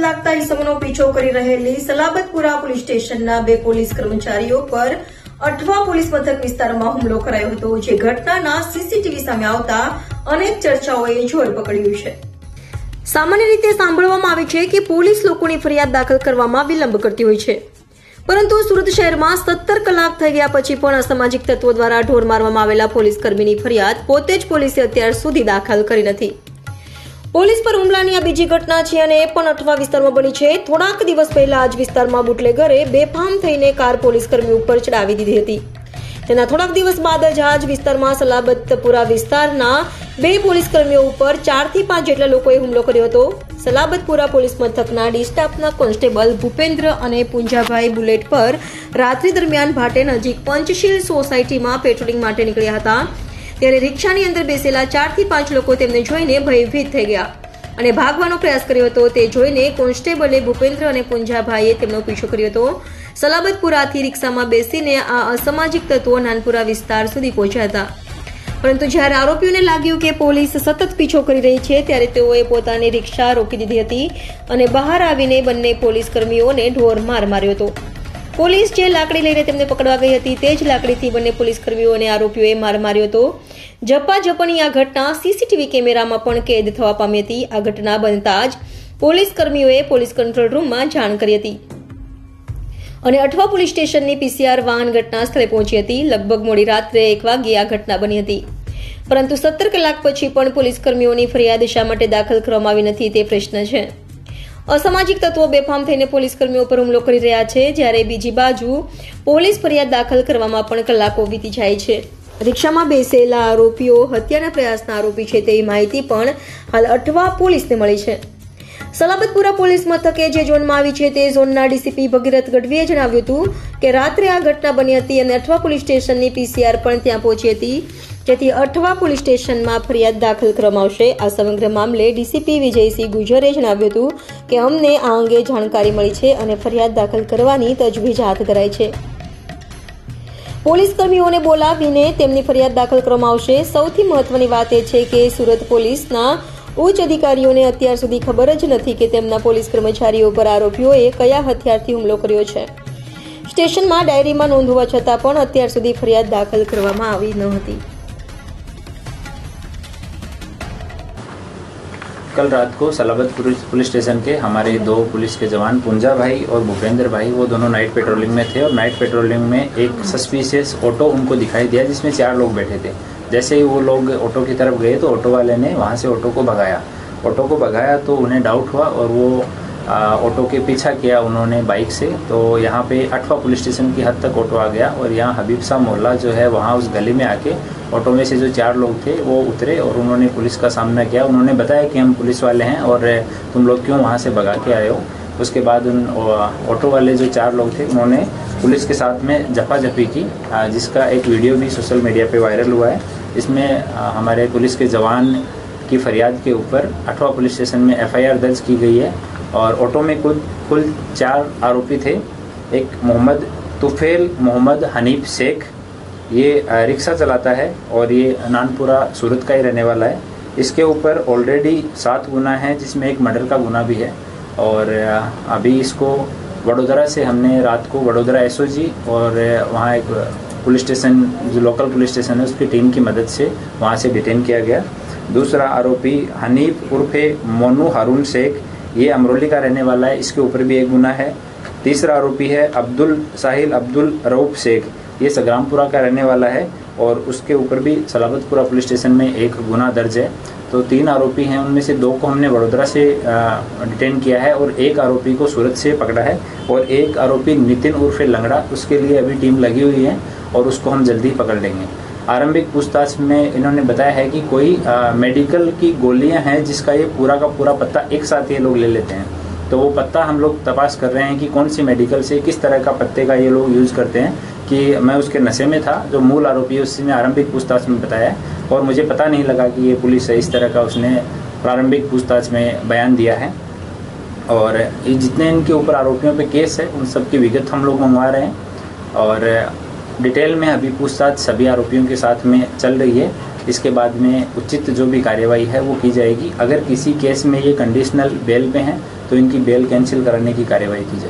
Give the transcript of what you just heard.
લાગતા ઇસમનો પીછો કરી રહેલી સલાબતપુરા પોલીસ સ્ટેશનના બે પોલીસ કર્મચારીઓ પર અઠવા પોલીસ મથક વિસ્તારમાં હુમલો કરાયો હતો, જે ઘટનાના સીસીટીવી સામે આવતા અનેક ચર્ચાઓએ જોર પકડ્યું છે. સામાન્ય રીતે સાંભળવામાં આવે છે કે પોલીસ લોકોની ફરિયાદ દાખલ કરવામાં વિલંબ કરતી હોય છે. પરંતુ સુરત શહેરમાં સત્તર કલાક થઈ ગયા પછી પણ અસામાજિક તત્વો દ્વારા ઢોર મારવામાં આવેલા પોલીસ કર્મીની ફરિયાદ પોતે જ પોલીસે અત્યાર સુધી દાખલ કરી નથી. પોલીસ પર હુમલાની આ બીજી ઘટના છે અને એ પણ અઠવા વિસ્તારમાં બની છે. થોડાક દિવસ પહેલા આજ વિસ્તારમાં બુટલેગરે બેફામ થઈને કાર પોલીસ કર્મી ઉપર ચડાવી દીધી હતી. તેના થોડાક દિવસ બાદ જ આજ વિસ્તારમાં સલાબતપુરા વિસ્તારના બે પોલીસ કર્મીઓ ઉપર ચારથી પાંચ જેટલા લોકોએ હુમલો કર્યો હતો. સલાબતપુરા પોલીસ મથકના ડિસ્ટાફના કોન્સ્ટેબલ ભૂપેન્દ્ર અને પુંજાભાઈ બુલેટ પર રાત્રિ દરમિયાન ભાટે નજીક પંચશીલ સોસાયટીમાં પેટ્રોલિંગ માટે નીકળ્યા હતા. ત્યારે રિક્ષાની અંદર બેસેલા ચારથી પાંચ લોકો તેમને જોઈને ભયભીત થઈ ગયા અને ભાગવાનો પ્રયાસ કર્યો હતો. તે જોઈને કોન્સ્ટેબલે ભૂપેન્દ્ર અને પુંજાભાઈએ તેમનો પીછો કર્યો હતો. સલાબતપુરાથી રિક્ષામાં બેસીને આ અસામાજિક તત્વો નાનપુરા વિસ્તાર સુધી પહોંચ્યા હતા. પરંતુ જ્યારે આરોપીઓને લાગ્યું કે પોલીસ સતત પીછો કરી રહી છે, ત્યારે તેઓએ પોતાની રિક્ષા રોકી દીધી હતી અને બહાર આવીને બંને પોલીસ કર્મીઓને ઢોર માર માર્યો હતો. પોલીસ જે લાકડી લઈને તેમને પકડવા ગઈ હતી તે જ લાકડીથી બંને પોલીસ કર્મીઓને આરોપીઓએ માર માર્યો હતો. ઝપાઝપની આ ઘટના સીસીટીવી કેમેરામાં પણ કેદ થવા પામી હતી. આ ઘટના બનતા જ પોલીસ કર્મીઓએ પોલીસ કંટ્રોલ રૂમમાં જાણ કરી હતી. અને અઠવા પોલીસ સ્ટેશનની પીસીઆર વાહન ઘટના સ્થળે પહોંચી હતી. લગભગ મોડી રાત્રે એક વાગ્યે આ ઘટના બની હતી. પરંતુ સત્તર કલાક પછી પણ પોલીસ કર્મીઓની ફરિયાદ શા માટે દાખલ કરવામાં આવી નથી તે પ્રશ્ન છે. અસામાજિક તત્વો બેફામ થઈને પોલીસ કર્મીઓ પર હુમલો કરી રહ્યા છે, જ્યારે બીજી બાજુ પોલીસ ફરિયાદ દાખલ કરવામાં પણ કલાકો વીતી જાય છે. રિક્ષામાં બેસેલા આરોપીઓ હત્યાના પ્રયાસના આરોપી છે તેવી માહિતી પણ હાલ અઠવા પોલીસને મળી છે. સલાબતપુરા પોલીસ મથકે જે ઝોનમાં આવી છે તે ઝોનના ડીસીપી ભગીરથ ગઢવીએ જણાવ્યું હતું કે રાત્રે આ ઘટના બની હતી અને અઠવા પોલીસ સ્ટેશનની પીસીઆર પણ ત્યાં પહોંચી હતી. જેથી અઠવા પોલીસ સ્ટેશનમાં ફરિયાદ દાખલ કરવામાં આ સમગ્ર મામલે ડીસીપી વિજયસિંહ ગુજરે જણાવ્યું હતું કે અમને આ અંગે જાણકારી મળી છે અને ફરિયાદ દાખલ કરવાની તજવીજ હાથ ધરાઈ છે. પોલીસ કર્મીઓને બોલાવીને તેમની ફરિયાદ દાખલ કરવામાં આવશે સૌથી મહત્વની વાત એ છે કે સુરત પોલીસના ઉચ્ચ અધિકારીઓને અત્યાર સુધી ખબર જ નથી કે તેમના પોલીસ કર્મચારીઓ પર આરોપીઓએ કયા હથિયારથી હુમલો કર્યો છે. સ્ટેશનમાં ડાયરીમાં નોંધવા છતાં પણ અત્યાર સુધી ફરિયાદ દાખલ કરવામાં આવી ન હતી. कल रात को सलाबत पुलिस स्टेशन के हमारे दो पुलिस के जवान, पुंजा भाई और भूपेंद्र भाई, वो दोनों नाइट पेट्रोलिंग में थे और नाइट पेट्रोलिंग में एक सस्पिशियस ऑटो उनको दिखाई दिया, जिसमें चार लोग बैठे थे। जैसे ही वो लोग ऑटो की तरफ़ गए तो ऑटो वाले ने वहाँ से ऑटो को भगाया। ऑटो को भगाया तो उन्हें डाउट हुआ और वो ऑटो के पीछा किया उन्होंने बाइक से। तो यहाँ पे अठवा पुलिस स्टेशन की हद तक ऑटो आ गया और यहाँ हबीब शाह मोहल्ला जो है वहाँ उस गली में आके ऑटो में से जो चार लोग थे वो उतरे और उन्होंने पुलिस का सामना किया। उन्होंने बताया कि हम पुलिस वाले हैं और तुम लोग क्यों वहाँ से भगा के आए हो? उसके बाद उन ऑटो वाले जो चार लोग थे, उन्होंने पुलिस के साथ में झपाझपी की जिसका एक वीडियो भी सोशल मीडिया पे वायरल हुआ है। इसमें हमारे पुलिस के जवान की फरियाद के ऊपर अठवा पुलिस स्टेशन में एफआईआर दर्ज की गई है। और ऑटो में कुल कुल चार आरोपी थे। एक मोहम्मद तुफेल, मोहम्मद हनीफ शेख। ये रिक्शा चलाता है और ये नानपुरा, सूरत का ही रहने वाला है। इसके ऊपर ऑलरेडी सात गुना है, जिसमें एक मर्डर का गुना भी है। और अभी इसको वडोदरा से हमने रात को वडोदरा एसओजी और वहाँ एक पुलिस स्टेशन, जो लोकल पुलिस स्टेशन है, उसकी टीम की मदद से वहाँ से डिटेन किया गया। दूसरा आरोपी हनीफ उर्फे मोनू हारून शेख ये अमरोली का रहने वाला है, इसके ऊपर भी एक गुना है। तीसरा आरोपी है अब्दुल, साहिल अब्दुल रऊफ शेख। ये सग्रामपुरा का रहने वाला है और उसके ऊपर भी सलाबतपुरा पुलिस स्टेशन में एक गुना दर्ज है। तो तीन आरोपी हैं, उनमें से दो को हमने वडोदरा से डिटेन किया है और एक आरोपी को सूरत से पकड़ा है और एक आरोपी नितिन उर्फे लंगड़ा, उसके लिए अभी टीम लगी हुई है और उसको हम जल्दी पकड़ लेंगे। आरंभिक पूछताछ में इन्होंने बताया है कि कोई आ, मेडिकल की गोलियाँ हैं जिसका ये पूरा का पूरा पत्ता एक साथ ये लोग ले लेते हैं। तो वो पत्ता हम लोग तपास कर रहे हैं कि कौन सी मेडिकल से किस तरह का पत्ते का ये लोग यूज़ करते हैं कि मैं उसके नशे में था जो मूल आरोपी है उसने आरंभिक पूछताछ में बताया और मुझे पता नहीं लगा कि ये पुलिस है इस तरह का उसने प्रारंभिक पूछताछ में बयान दिया है। और जितने इनके ऊपर आरोपियों पे केस है उन सब की विगत हम लोग मंगवा रहे हैं। और डिटेल में अभी पूछताछ सभी आरोपियों के साथ में चल रही है। इसके बाद में उचित जो भी कार्यवाही है, वो की जाएगी। अगर किसी केस में ये कंडीशनल बेल पे हैं तो इनकी बेल कैंसिल कराने की कार्यवाही की जाएगी।